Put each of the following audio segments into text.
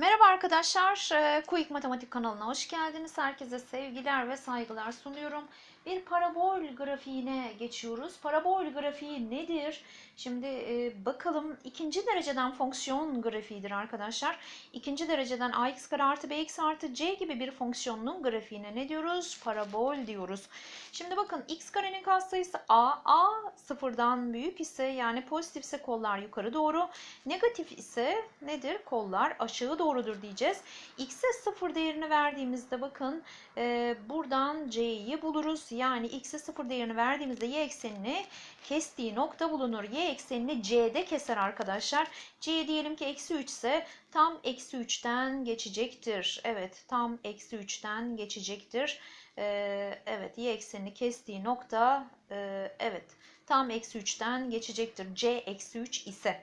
Merhaba arkadaşlar, Quick Matematik kanalına hoş geldiniz. Herkese sevgiler ve saygılar sunuyorum. Bir parabol grafiğine geçiyoruz. Parabol grafiği nedir? Şimdi e, bakalım ikinci dereceden fonksiyon grafiğidir arkadaşlar. İkinci dereceden ax kare artı bx artı c gibi bir fonksiyonun grafiğine ne diyoruz? Parabol diyoruz. Şimdi bakın x karenin katsayısı a, a sıfırdan büyük ise yani pozitifse kollar yukarı doğru, negatif ise nedir? Kollar aşağı doğrudur diyeceğiz. x'e sıfır değerini verdiğimizde bakın e, buradan c'yi buluruz. Yani x'e sıfır değerini verdiğimizde y eksenini kestiği nokta bulunur. Y eksenini c'de keser arkadaşlar. c diyelim ki eksi 3 ise tam eksi 3'ten geçecektir. Evet tam eksi 3'ten geçecektir. Ee, evet y eksenini kestiği nokta e, evet tam eksi 3'ten geçecektir. c eksi 3 ise.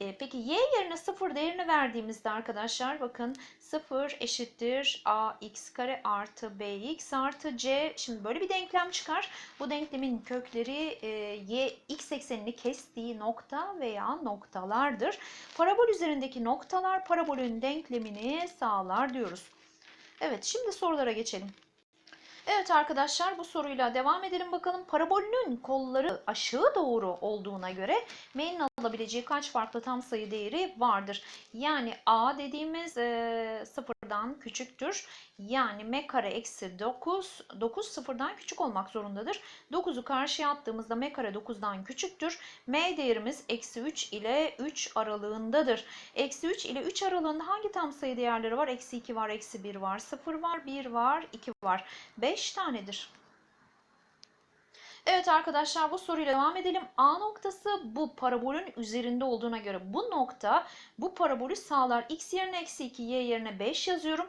E, peki y yerine 0 değerini verdiğimizde arkadaşlar bakın 0 eşittir ax kare artı bx artı c. Şimdi böyle bir denklem çıkar. Bu denklemin kökleri e, y x eksenini kestiği nokta veya noktalardır. Parabol üzerindeki noktalar parabolün denklemini sağlar diyoruz. Evet şimdi sorulara geçelim. Evet arkadaşlar bu soruyla devam edelim bakalım. Parabolünün kolları aşağı doğru olduğuna göre m'nin alabileceği kaç farklı tam sayı değeri vardır? Yani a dediğimiz e, sıfırdan küçüktür. Yani m kare eksi 9, 9 sıfırdan küçük olmak zorundadır. 9'u karşıya attığımızda m kare 9'dan küçüktür. m değerimiz eksi 3 ile 3 aralığındadır. Eksi 3 ile 3 aralığında hangi tam sayı değerleri var? Eksi 2 var, eksi 1 var, 0 var, 1 var, 2 var. 5 tanedir. Evet arkadaşlar bu soruyla devam edelim. A noktası bu parabolün üzerinde olduğuna göre bu nokta bu parabolü sağlar. X yerine eksi 2, y yerine 5 yazıyorum.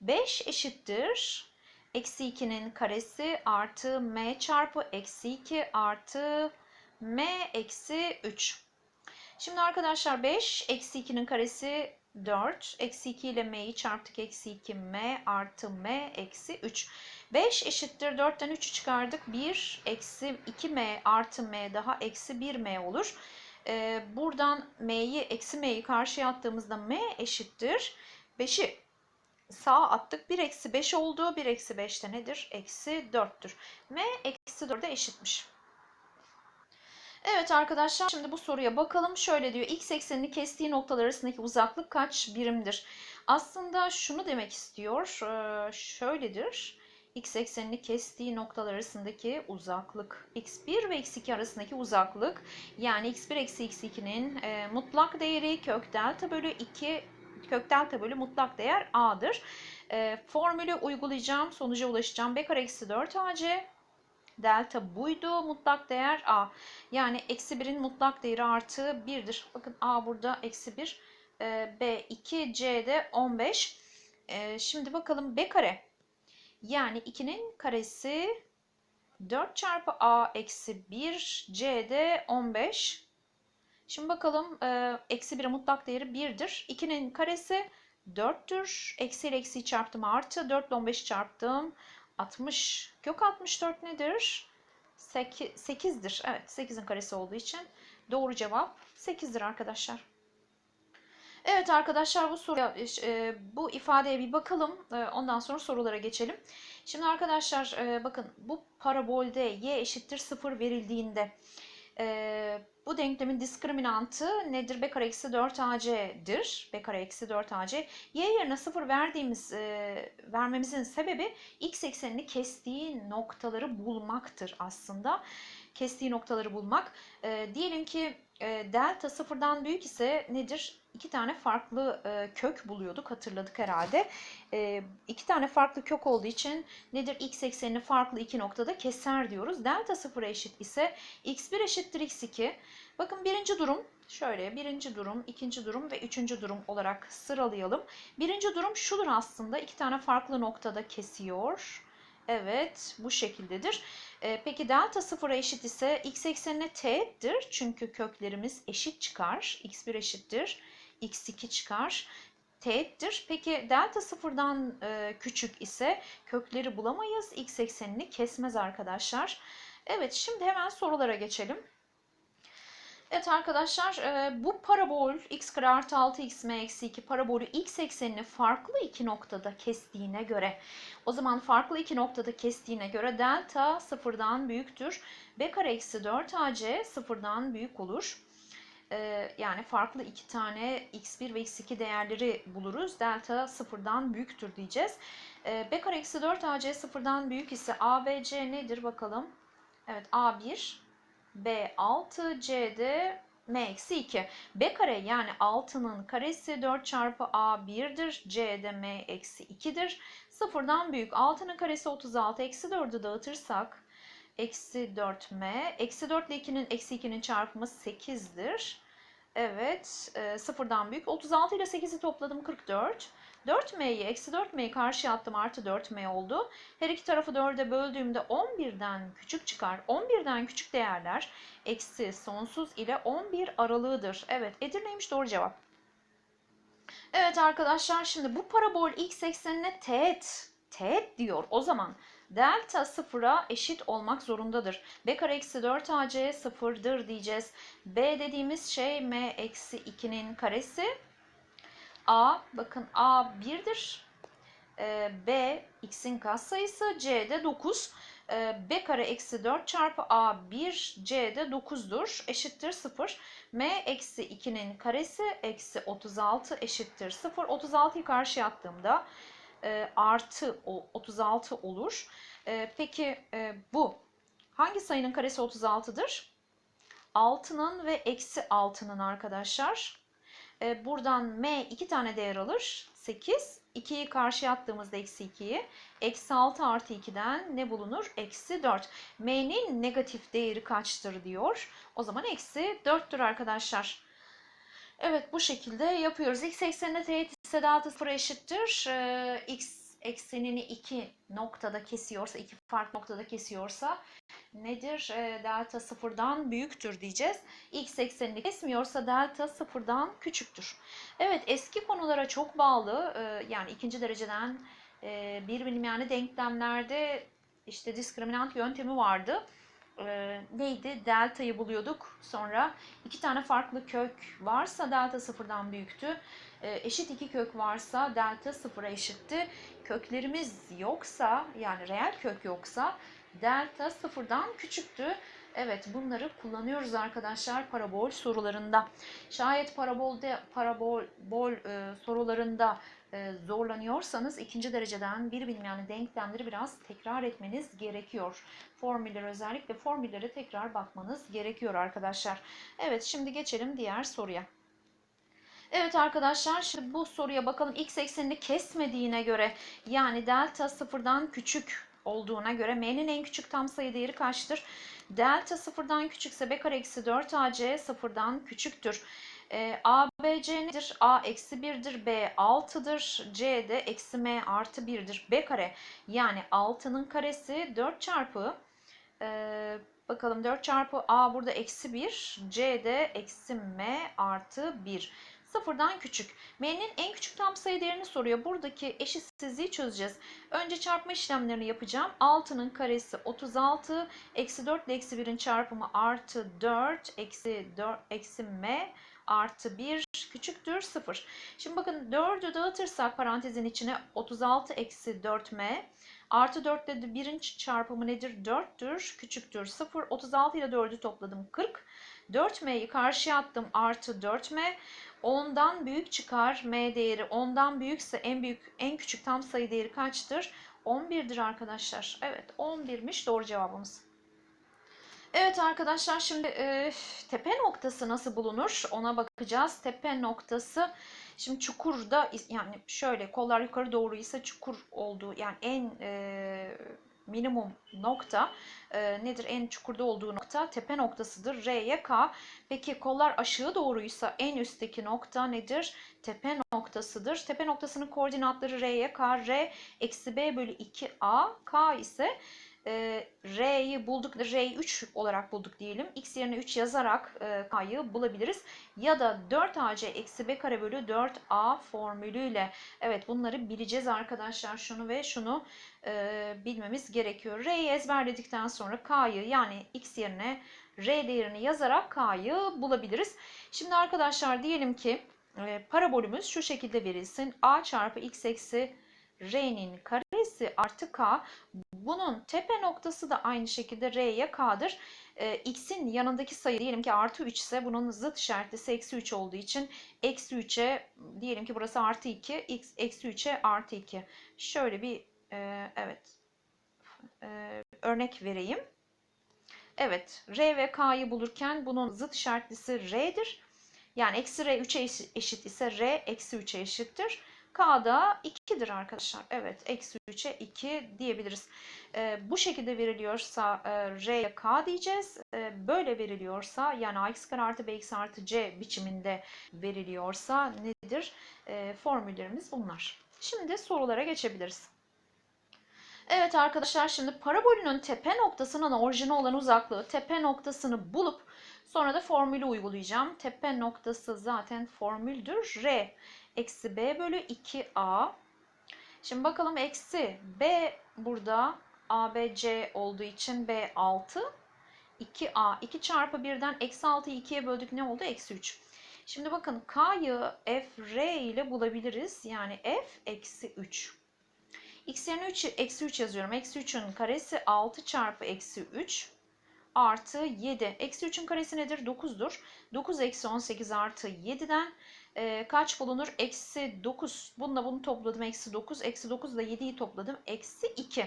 5 eşittir. Eksi 2'nin karesi artı m çarpı eksi 2 artı m eksi 3. Şimdi arkadaşlar 5 eksi 2'nin karesi 4. Eksi 2 ile m'yi çarptık. Eksi 2 m artı m eksi 3. 5 eşittir 4'ten 3'ü çıkardık. 1 eksi 2m artı m daha eksi 1m olur. Ee, buradan m'yi eksi m'yi karşıya attığımızda m eşittir. 5'i sağa attık. 1 eksi 5 oldu. 1 eksi 5 de nedir? Eksi 4'tür. m eksi 4'e eşitmiş. Evet arkadaşlar şimdi bu soruya bakalım. Şöyle diyor x eksenini kestiği noktalar arasındaki uzaklık kaç birimdir? Aslında şunu demek istiyor. Ee, şöyledir. X eksenini kestiği noktalar arasındaki uzaklık. x1 ve x2 arasındaki uzaklık. Yani x1 eksi x2'nin e, mutlak değeri kök delta bölü 2 kök delta bölü mutlak değer a'dır. E, formülü uygulayacağım. Sonuca ulaşacağım. b kare eksi 4 ac delta buydu. Mutlak değer a. Yani eksi 1'in mutlak değeri artı 1'dir. Bakın a burada eksi 1. E, b 2 c de 15. E, şimdi bakalım b kare. Yani 2'nin karesi 4 çarpı a eksi 1 c de 15. Şimdi bakalım e, eksi 1'e mutlak değeri 1'dir. 2'nin karesi 4'tür. Eksi ile eksiyi çarptım artı. 4 ile 15'i çarptım. 60. Kök 64 nedir? 8'dir. Evet 8'in karesi olduğu için doğru cevap 8'dir arkadaşlar. Evet arkadaşlar bu soruya e, bu ifadeye bir bakalım. E, ondan sonra sorulara geçelim. Şimdi arkadaşlar e, bakın bu parabolde y eşittir 0 verildiğinde e, bu denklemin diskriminantı nedir? b kare eksi 4 ac'dir. b kare eksi 4 ac. y yerine 0 verdiğimiz e, vermemizin sebebi x eksenini kestiği noktaları bulmaktır aslında. Kestiği noktaları bulmak. E, diyelim ki e, delta sıfırdan büyük ise nedir? İki tane farklı e, kök buluyorduk hatırladık herhalde. E, iki tane farklı kök olduğu için nedir? X eksenini farklı iki noktada keser diyoruz. Delta sıfıra eşit ise x1 eşittir x2. Bakın birinci durum şöyle birinci durum, ikinci durum ve üçüncü durum olarak sıralayalım. Birinci durum şudur aslında iki tane farklı noktada kesiyor. Evet bu şekildedir. E, peki delta sıfıra eşit ise x eksenine t'dir. Çünkü köklerimiz eşit çıkar. x1 eşittir. x2 çıkar. T'dir. Peki delta sıfırdan e, küçük ise kökleri bulamayız. X eksenini kesmez arkadaşlar. Evet şimdi hemen sorulara geçelim. Evet arkadaşlar e, bu parabol x kare artı 6x m eksi 2 parabolü x eksenini farklı iki noktada kestiğine göre o zaman farklı iki noktada kestiğine göre delta sıfırdan büyüktür. b kare eksi 4 ac sıfırdan büyük olur. E, yani farklı iki tane x1 ve x2 değerleri buluruz. Delta sıfırdan büyüktür diyeceğiz. E, b kare eksi 4 ac sıfırdan büyük ise a ve c nedir bakalım. Evet a1 B6 C'de M eksi 2. B kare yani 6'nın karesi 4 çarpı A 1'dir. C'de M eksi 2'dir. Sıfırdan büyük 6'nın karesi 36. Eksi 4'ü dağıtırsak eksi 4M. Eksi 4 ile 2'nin eksi 2'nin çarpımı 8'dir. Evet e, sıfırdan büyük. 36 ile 8'i topladım 44. 4m'yi eksi 4m'yi karşıya attım artı 4m oldu. Her iki tarafı 4'e böldüğümde 11'den küçük çıkar. 11'den küçük değerler eksi sonsuz ile 11 aralığıdır. Evet Edirne'ymiş doğru cevap. Evet arkadaşlar şimdi bu parabol x eksenine teğet, teğet diyor. O zaman delta sıfıra eşit olmak zorundadır. b kare eksi 4 ac sıfırdır diyeceğiz. b dediğimiz şey m eksi 2'nin karesi. A bakın A 1'dir. E, B x'in katsayısı. C de 9. E, B kare eksi 4 çarpı A 1 C de 9'dur. Eşittir 0. M eksi 2'nin karesi eksi 36 eşittir 0. 36'yı karşıya attığımda e, artı o, 36 olur. E, peki e, bu hangi sayının karesi 36'dır? 6'nın ve eksi 6'nın arkadaşlar. E, buradan m iki tane değer alır. 8. 2'yi karşıya attığımızda eksi 2'yi. Eksi 6 artı 2'den ne bulunur? Eksi 4. m'nin negatif değeri kaçtır diyor. O zaman eksi 4'tür arkadaşlar. Evet bu şekilde yapıyoruz. X eksenine teğet ise delta 0 eşittir. Ee, X eksenini iki noktada kesiyorsa, iki farklı noktada kesiyorsa nedir? E, delta sıfırdan büyüktür diyeceğiz. X eksenini kesmiyorsa delta sıfırdan küçüktür. Evet eski konulara çok bağlı e, yani ikinci dereceden e, bir bilim yani denklemlerde işte diskriminant yöntemi vardı. E, neydi? Delta'yı buluyorduk. Sonra iki tane farklı kök varsa delta sıfırdan büyüktü. E, eşit iki kök varsa delta sıfıra eşitti. Köklerimiz yoksa yani reel kök yoksa delta sıfırdan küçüktü. Evet bunları kullanıyoruz arkadaşlar parabol sorularında. Şayet parabolde parabol bol e, sorularında e, zorlanıyorsanız ikinci dereceden bir bilim yani denklemleri biraz tekrar etmeniz gerekiyor. Formüller özellikle formüllere tekrar bakmanız gerekiyor arkadaşlar. Evet şimdi geçelim diğer soruya. Evet arkadaşlar şimdi bu soruya bakalım. X eksenini kesmediğine göre yani delta sıfırdan küçük olduğuna göre m'nin en küçük tam sayı değeri kaçtır? Delta sıfırdan küçükse b kare eksi 4 ac sıfırdan küçüktür. E, a, b, c nedir? a eksi 1'dir, b 6'dır, c de eksi m artı 1'dir. b kare yani 6'nın karesi 4 çarpı e, bakalım 4 çarpı a burada eksi 1, c de eksi m artı 1 sıfırdan küçük. M'nin en küçük tam sayı değerini soruyor. Buradaki eşitsizliği çözeceğiz. Önce çarpma işlemlerini yapacağım. 6'nın karesi 36, eksi 4 ile eksi 1'in çarpımı artı 4, eksi 4, eksi M artı 1 küçüktür 0. Şimdi bakın 4'ü dağıtırsak parantezin içine 36 eksi 4M artı 4 ile 1'in çarpımı nedir? 4'tür küçüktür 0. 36 ile 4'ü topladım 40. 4m'yi karşıya attım artı 4m. 10'dan büyük çıkar m değeri. 10'dan büyükse en büyük en küçük tam sayı değeri kaçtır? 11'dir arkadaşlar. Evet 11'miş doğru cevabımız. Evet arkadaşlar şimdi e, tepe noktası nasıl bulunur ona bakacağız. Tepe noktası şimdi çukurda yani şöyle kollar yukarı doğru ise çukur olduğu yani en e, minimum nokta e, nedir? En çukurda olduğu nokta tepe noktasıdır. R'ye K. Peki kollar aşağı doğruysa en üstteki nokta nedir? Tepe noktasıdır. Tepe noktasının koordinatları R'ye K. R eksi B bölü 2A. K ise e, R'yi bulduk, R'yi 3 olarak bulduk diyelim. X yerine 3 yazarak e, K'yı bulabiliriz. Ya da 4AC eksi B kare bölü 4A formülüyle. Evet bunları bileceğiz arkadaşlar. Şunu ve şunu e, bilmemiz gerekiyor. R'yi ezberledikten sonra K'yı yani X yerine R değerini yazarak K'yı bulabiliriz. Şimdi arkadaşlar diyelim ki e, parabolümüz şu şekilde verilsin. A çarpı x eksi R'nin karesi artı K. Bunun tepe noktası da aynı şekilde R'ye K'dır. E, X'in yanındaki sayı diyelim ki artı 3 ise bunun zıt işaretlisi eksi 3 olduğu için eksi 3'e diyelim ki burası artı 2 x eksi 3'e artı 2. Şöyle bir e, evet e, örnek vereyim. Evet R ve K'yı bulurken bunun zıt işaretlisi R'dir. Yani eksi R 3'e eşit ise R eksi 3'e eşittir. K da 2'dir arkadaşlar. Evet eksi 3'e 2 diyebiliriz. E, bu şekilde veriliyorsa e, R'ye K diyeceğiz. E, böyle veriliyorsa yani ax kare artı bx artı c biçiminde veriliyorsa nedir? E, formüllerimiz bunlar. Şimdi sorulara geçebiliriz. Evet arkadaşlar şimdi parabolünün tepe noktasının orijine olan uzaklığı tepe noktasını bulup sonra da formülü uygulayacağım. Tepe noktası zaten formüldür. R eksi b bölü 2a. Şimdi bakalım eksi b burada ABC olduğu için B 6. 2A 2 çarpı 1'den eksi 6'yı 2'ye böldük ne oldu? Eksi 3. Şimdi bakın K'yı f r ile bulabiliriz. Yani f eksi 3. X yerine 3, eksi 3 yazıyorum. Eksi 3'ün karesi 6 çarpı eksi 3 artı 7. Eksi 3'ün karesi nedir? 9'dur. 9 eksi 18 artı 7'den e, kaç bulunur? Eksi 9. Bununla bunu topladım. Eksi 9. Eksi 9 ile 7'yi topladım. Eksi 2.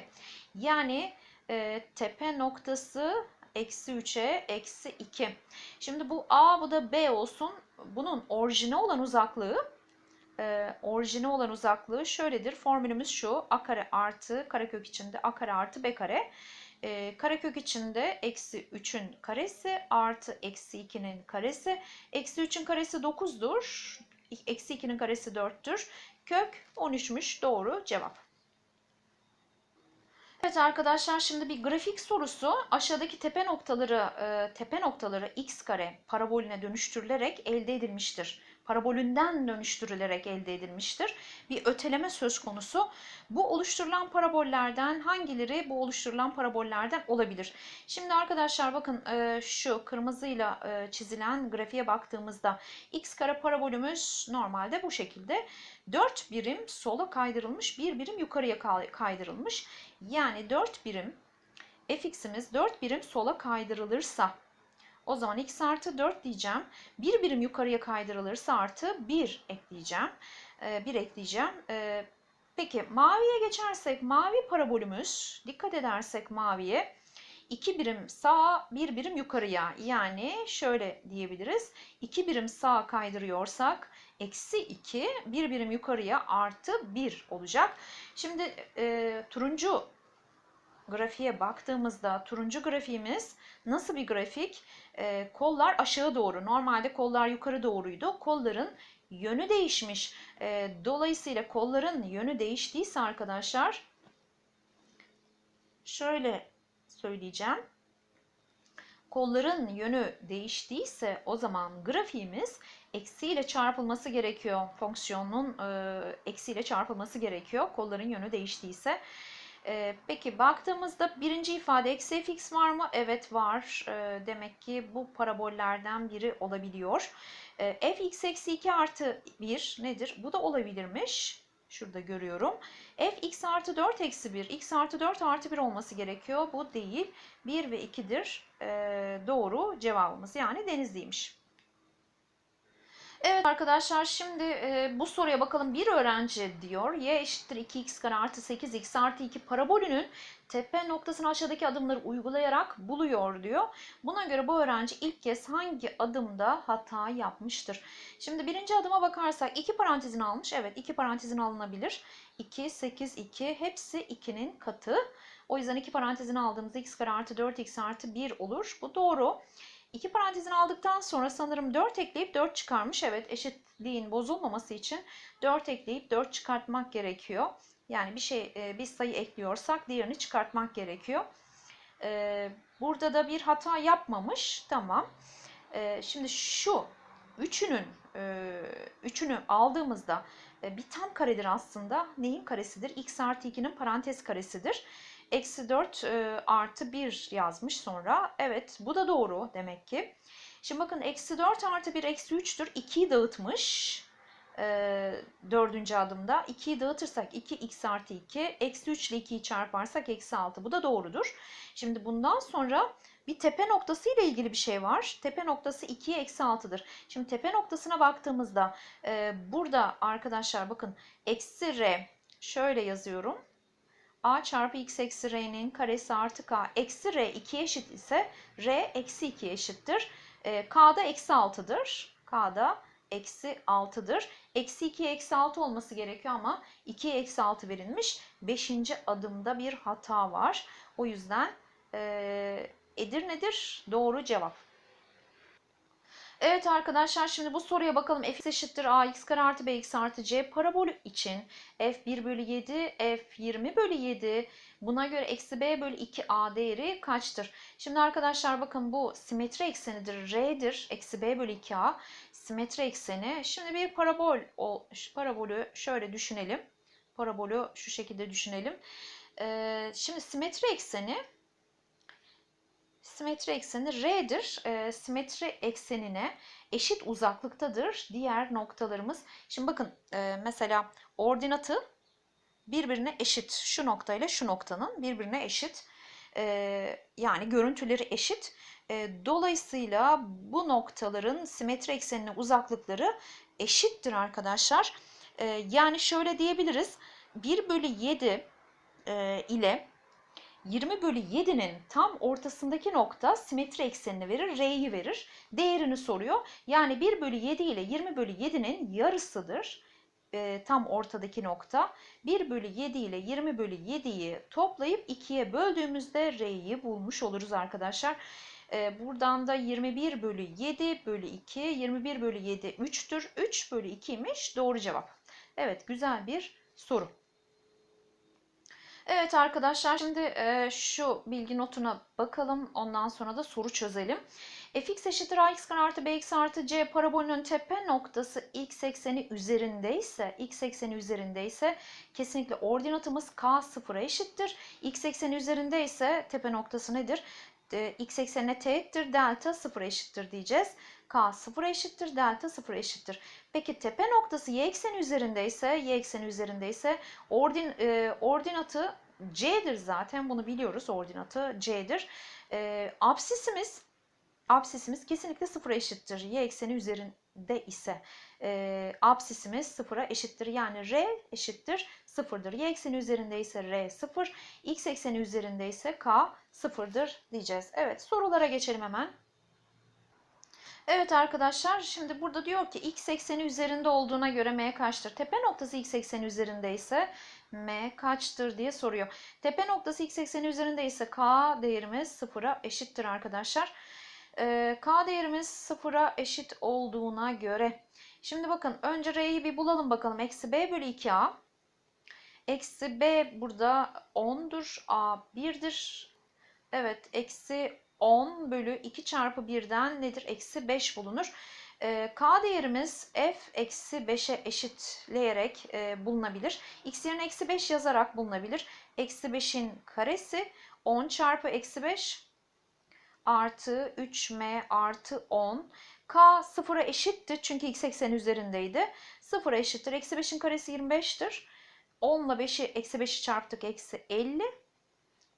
Yani e, tepe noktası eksi 3'e eksi 2. Şimdi bu A bu da B olsun. Bunun orijine olan uzaklığı e, orijine olan uzaklığı şöyledir. Formülümüz şu. A kare artı karekök içinde A kare artı B kare. E, karekök içinde eksi 3'ün karesi artı eksi 2'nin karesi. Eksi 3'ün karesi 9'dur. Eksi 2'nin karesi 4'tür. Kök 13'müş. Doğru cevap. Evet arkadaşlar şimdi bir grafik sorusu aşağıdaki tepe noktaları e, tepe noktaları x kare parabolüne dönüştürülerek elde edilmiştir parabolünden dönüştürülerek elde edilmiştir. Bir öteleme söz konusu. Bu oluşturulan parabollerden hangileri bu oluşturulan parabollerden olabilir? Şimdi arkadaşlar bakın e, şu kırmızıyla e, çizilen grafiğe baktığımızda x kare parabolümüz normalde bu şekilde 4 birim sola kaydırılmış, 1 birim yukarıya kaydırılmış. Yani 4 birim fx'imiz 4 birim sola kaydırılırsa o zaman x artı 4 diyeceğim. Bir birim yukarıya kaydırılırsa artı 1 ekleyeceğim. 1 ee, ekleyeceğim. Ee, peki maviye geçersek mavi parabolümüz dikkat edersek maviye 2 birim sağa, 1 birim yukarıya. Yani şöyle diyebiliriz. 2 birim sağa kaydırıyorsak eksi 2, 1 birim yukarıya artı 1 olacak. Şimdi e, turuncu grafiğe baktığımızda turuncu grafiğimiz nasıl bir grafik? E, kollar aşağı doğru. Normalde kollar yukarı doğruydu. Kolların yönü değişmiş. E, dolayısıyla kolların yönü değiştiyse arkadaşlar şöyle söyleyeceğim. Kolların yönü değiştiyse o zaman grafiğimiz eksiyle çarpılması gerekiyor. Fonksiyonun e, eksiyle çarpılması gerekiyor. Kolların yönü değiştiyse. E, peki baktığımızda birinci ifade eksi fx var mı? Evet var. E, demek ki bu parabollerden biri olabiliyor. E, fx eksi 2 artı 1 nedir? Bu da olabilirmiş. Şurada görüyorum. f x artı 4 eksi 1. x artı 4 artı 1 olması gerekiyor. Bu değil. 1 ve 2'dir. E, doğru cevabımız. Yani denizliymiş. Evet arkadaşlar şimdi e, bu soruya bakalım. Bir öğrenci diyor y eşittir 2x kare artı 8x artı 2 parabolünün tepe noktasını aşağıdaki adımları uygulayarak buluyor diyor. Buna göre bu öğrenci ilk kez hangi adımda hata yapmıştır? Şimdi birinci adıma bakarsak iki parantezin almış. Evet iki parantezin alınabilir. 2, 8, 2 hepsi 2'nin katı. O yüzden iki parantezin aldığımızda x kare artı 4x artı 1 olur. Bu doğru. İki parantezin aldıktan sonra sanırım 4 ekleyip 4 çıkarmış. Evet eşitliğin bozulmaması için 4 ekleyip 4 çıkartmak gerekiyor. Yani bir şey e, bir sayı ekliyorsak diğerini çıkartmak gerekiyor. E, burada da bir hata yapmamış. Tamam. E, şimdi şu üçünün üçünü aldığımızda bir tam karedir aslında. Neyin karesidir? x artı 2'nin parantez karesidir. Eksi 4 e, artı 1 yazmış sonra. Evet bu da doğru demek ki. Şimdi bakın eksi 4 artı 1 eksi 3'tür. 2'yi dağıtmış. E, dördüncü adımda. 2'yi dağıtırsak 2x artı 2. Eksi 3 ile 2'yi çarparsak eksi 6. Bu da doğrudur. Şimdi bundan sonra bir tepe noktası ile ilgili bir şey var. Tepe noktası 2'ye eksi 6'dır. Şimdi tepe noktasına baktığımızda e, burada arkadaşlar bakın eksi r şöyle yazıyorum. A çarpı x eksi r'nin karesi artı k eksi r 2 eşit ise r eksi 2 eşittir. E, k'da eksi 6'dır. K'da eksi 6'dır. Eksi 2'ye eksi 6 olması gerekiyor ama 2'ye eksi 6 verilmiş. 5. adımda bir hata var. O yüzden e, Edirne'dir doğru cevap. Evet arkadaşlar şimdi bu soruya bakalım. f eşittir ax kare artı bx artı c parabolü için f 1 bölü 7, f 20 bölü 7 buna göre eksi b bölü 2a değeri kaçtır? Şimdi arkadaşlar bakın bu simetri eksenidir. r'dir. Eksi b bölü 2a simetri ekseni. Şimdi bir parabol o parabolü şöyle düşünelim. Parabolü şu şekilde düşünelim. Ee, şimdi simetri ekseni simetri ekseni R'dir. E, simetri eksenine eşit uzaklıktadır diğer noktalarımız. Şimdi bakın e, mesela ordinatı birbirine eşit. Şu noktayla şu noktanın birbirine eşit. E, yani görüntüleri eşit. E, dolayısıyla bu noktaların simetri eksenine uzaklıkları eşittir arkadaşlar. E, yani şöyle diyebiliriz. 1 bölü 7 e, ile 20 bölü 7'nin tam ortasındaki nokta simetri eksenini verir, R'yi verir. Değerini soruyor. Yani 1 bölü 7 ile 20 bölü 7'nin yarısıdır. E, tam ortadaki nokta. 1 bölü 7 ile 20 bölü 7'yi toplayıp 2'ye böldüğümüzde R'yi bulmuş oluruz arkadaşlar. E, buradan da 21 bölü 7 bölü 2, 21 bölü 7 3'tür. 3 bölü 2'ymiş doğru cevap. Evet güzel bir soru. Evet arkadaşlar şimdi e, şu bilgi notuna bakalım. Ondan sonra da soru çözelim. fx eşittir ax kare artı bx artı c parabolünün tepe noktası x ekseni üzerindeyse x ekseni üzerindeyse kesinlikle ordinatımız k sıfıra eşittir. x ekseni üzerindeyse tepe noktası nedir? X eksenine teğettir delta sıfıra eşittir diyeceğiz. K sıfıra eşittir, delta sıfıra eşittir. Peki tepe noktası y ekseni üzerindeyse, y ekseni üzerindeyse ordin, e, ordinatı c'dir zaten bunu biliyoruz ordinatı c'dir. E, absisimiz absisimiz kesinlikle sıfıra eşittir. Y ekseni üzerinde ise e, absisimiz sıfıra eşittir. Yani r eşittir sıfırdır. Y ekseni üzerinde ise r sıfır. X ekseni üzerinde ise k sıfırdır diyeceğiz. Evet sorulara geçelim hemen. Evet arkadaşlar şimdi burada diyor ki x ekseni üzerinde olduğuna göre m kaçtır? Tepe noktası x ekseni üzerinde ise m kaçtır diye soruyor. Tepe noktası x ekseni üzerinde ise k değerimiz sıfıra eşittir arkadaşlar. Ee, k değerimiz sıfıra eşit olduğuna göre. Şimdi bakın önce r'yi bir bulalım bakalım. Eksi b bölü 2a. Eksi b burada 10'dur. a 1'dir. Evet eksi 10 bölü 2 çarpı 1'den nedir? Eksi 5 bulunur. E, K değerimiz f eksi 5'e eşitleyerek e, bulunabilir. X yerine eksi 5 yazarak bulunabilir. Eksi 5'in karesi 10 çarpı eksi 5 artı 3m artı 10. K sıfıra eşitti çünkü x eksen üzerindeydi. Sıfıra eşittir. Eksi 5'in karesi 25'tir. 10 ile 5'i eksi 5'i çarptık eksi 50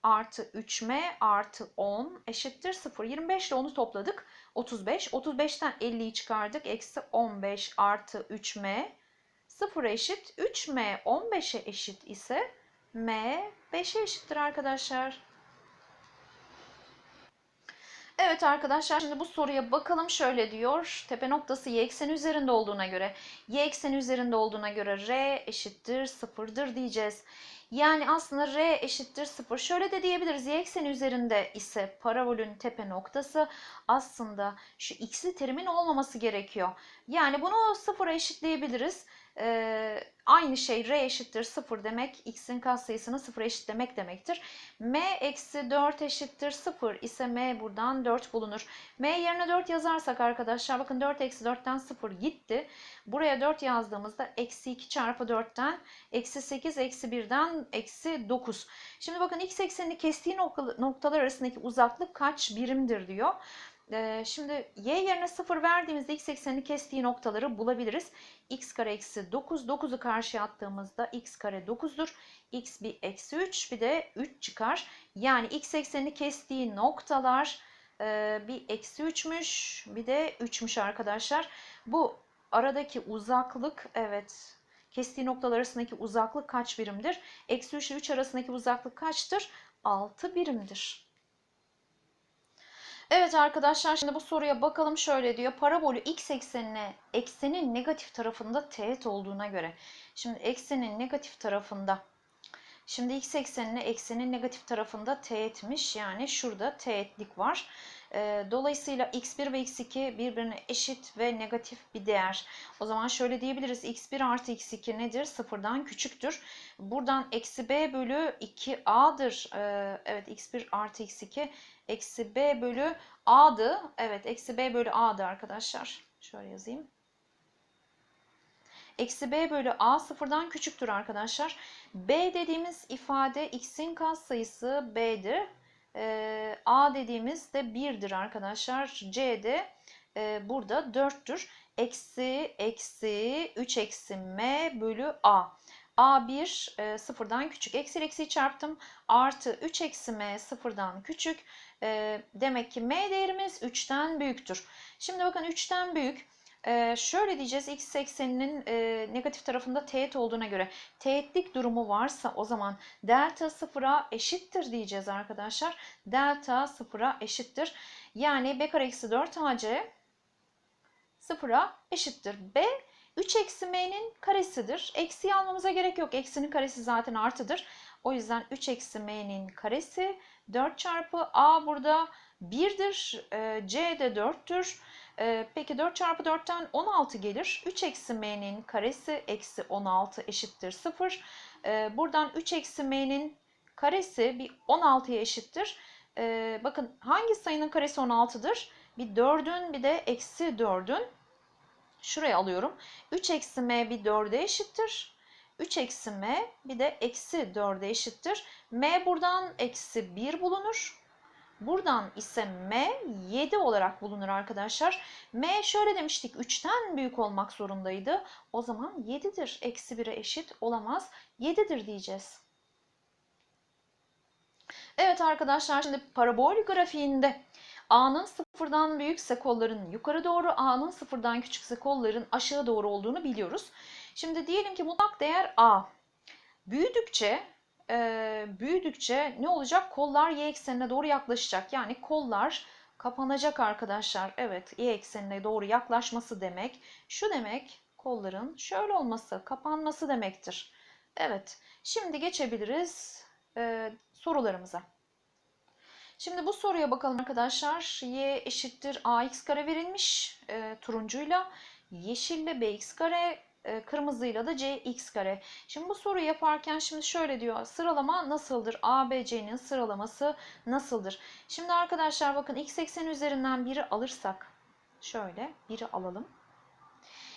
artı 3m artı 10 eşittir 0. 25 ile onu topladık. 35. 35'ten 50'yi çıkardık. Eksi 15 artı 3m 0 eşit. 3m 15'e eşit ise m 5'e eşittir arkadaşlar. Evet arkadaşlar şimdi bu soruya bakalım şöyle diyor. Tepe noktası y ekseni üzerinde olduğuna göre y ekseni üzerinde olduğuna göre r eşittir sıfırdır diyeceğiz. Yani aslında r eşittir 0. Şöyle de diyebiliriz. Y ekseni üzerinde ise parabolün tepe noktası aslında şu x'li terimin olmaması gerekiyor. Yani bunu 0'a eşitleyebiliriz. Ee, aynı şey r eşittir 0 demek x'in katsayısını 0 eşitlemek demektir. m eksi 4 eşittir 0 ise m buradan 4 bulunur. m yerine 4 yazarsak arkadaşlar bakın 4 eksi 4'ten 0 gitti. Buraya 4 yazdığımızda eksi 2 çarpı 4'ten eksi 8 eksi 1'den 10 eksi 9. Şimdi bakın x eksenini kestiği nokta- noktalar arasındaki uzaklık kaç birimdir diyor. Ee, şimdi y yerine 0 verdiğimizde x eksenini kestiği noktaları bulabiliriz. x kare eksi 9. 9'u karşıya attığımızda x kare 9'dur. x bir eksi 3 bir de 3 çıkar. Yani x eksenini kestiği noktalar e, bir eksi 3'müş bir de 3'müş arkadaşlar. Bu aradaki uzaklık evet kestiği noktalar arasındaki uzaklık kaç birimdir? Eksi 3 ile 3 arasındaki uzaklık kaçtır? 6 birimdir. Evet arkadaşlar şimdi bu soruya bakalım şöyle diyor. Parabolü x eksenine eksenin negatif tarafında teğet olduğuna göre. Şimdi eksenin negatif tarafında Şimdi x eksenine eksenin negatif tarafında teğetmiş. Yani şurada teğetlik var. Ee, dolayısıyla x1 ve x2 birbirine eşit ve negatif bir değer. O zaman şöyle diyebiliriz. x1 artı x2 nedir? Sıfırdan küçüktür. Buradan eksi b bölü 2a'dır. Ee, evet x1 artı x2 eksi b bölü a'dı. Evet eksi b bölü a'dı arkadaşlar. Şöyle yazayım. Eksi b bölü a sıfırdan küçüktür arkadaşlar. b dediğimiz ifade x'in katsayısı b'dir. Ee, a dediğimiz de 1'dir arkadaşlar. c de e, burada 4'tür. Eksi eksi 3 eksi m bölü a. A1 e, sıfırdan küçük. Eksi eksi çarptım. Artı 3 eksi m sıfırdan küçük. E, demek ki m değerimiz 3'ten büyüktür. Şimdi bakın 3'ten büyük. Ee, şöyle diyeceğiz x ekseninin e, negatif tarafında teğet olduğuna göre teğetlik durumu varsa o zaman delta sıfıra eşittir diyeceğiz arkadaşlar. Delta sıfıra eşittir. Yani b kare eksi 4 ac sıfıra eşittir. b 3 eksi m'nin karesidir. Eksiyi almamıza gerek yok. Eksinin karesi zaten artıdır. O yüzden 3 eksi m'nin karesi 4 çarpı a burada 1'dir. E, c de 4'tür. Ee, peki 4 çarpı 4'ten 16 gelir. 3 eksi m'nin karesi eksi 16 eşittir 0. Ee, buradan 3 eksi m'nin karesi bir 16'ya eşittir. Bakın hangi sayının karesi 16'dır? Bir 4'ün bir de eksi 4'ün. Şuraya alıyorum. 3 eksi m bir 4'e eşittir. 3 eksi m bir de eksi 4'e eşittir. m buradan eksi 1 bulunur. Buradan ise m 7 olarak bulunur arkadaşlar. m şöyle demiştik 3'ten büyük olmak zorundaydı. O zaman 7'dir. Eksi 1'e eşit olamaz. 7'dir diyeceğiz. Evet arkadaşlar şimdi parabol grafiğinde A'nın sıfırdan büyükse kolların yukarı doğru, A'nın sıfırdan küçükse kolların aşağı doğru olduğunu biliyoruz. Şimdi diyelim ki mutlak değer A. Büyüdükçe e, büyüdükçe ne olacak? Kollar y eksenine doğru yaklaşacak. Yani kollar kapanacak arkadaşlar. Evet y eksenine doğru yaklaşması demek. Şu demek kolların şöyle olması, kapanması demektir. Evet şimdi geçebiliriz e, sorularımıza. Şimdi bu soruya bakalım arkadaşlar. Y eşittir ax kare verilmiş e, turuncuyla. Yeşille bx kare kırmızıyla da cx kare. Şimdi bu soruyu yaparken şimdi şöyle diyor. Sıralama nasıldır? A, B, C'nin sıralaması nasıldır? Şimdi arkadaşlar bakın x ekseni üzerinden biri alırsak şöyle biri alalım.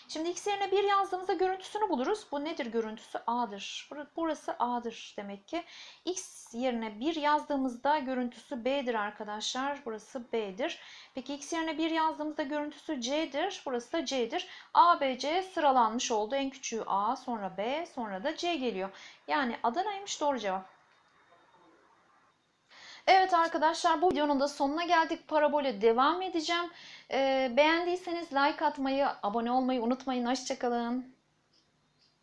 Şimdi x yerine 1 yazdığımızda görüntüsünü buluruz. Bu nedir görüntüsü? A'dır. Burası A'dır demek ki. x yerine 1 yazdığımızda görüntüsü B'dir arkadaşlar. Burası B'dir. Peki x yerine 1 yazdığımızda görüntüsü C'dir. Burası da C'dir. A, B, C sıralanmış oldu. En küçüğü A, sonra B, sonra da C geliyor. Yani Adana'ymış doğru cevap. Evet arkadaşlar bu videonun da sonuna geldik. Parabole devam edeceğim. Ee, beğendiyseniz like atmayı, abone olmayı unutmayın. Hoşçakalın.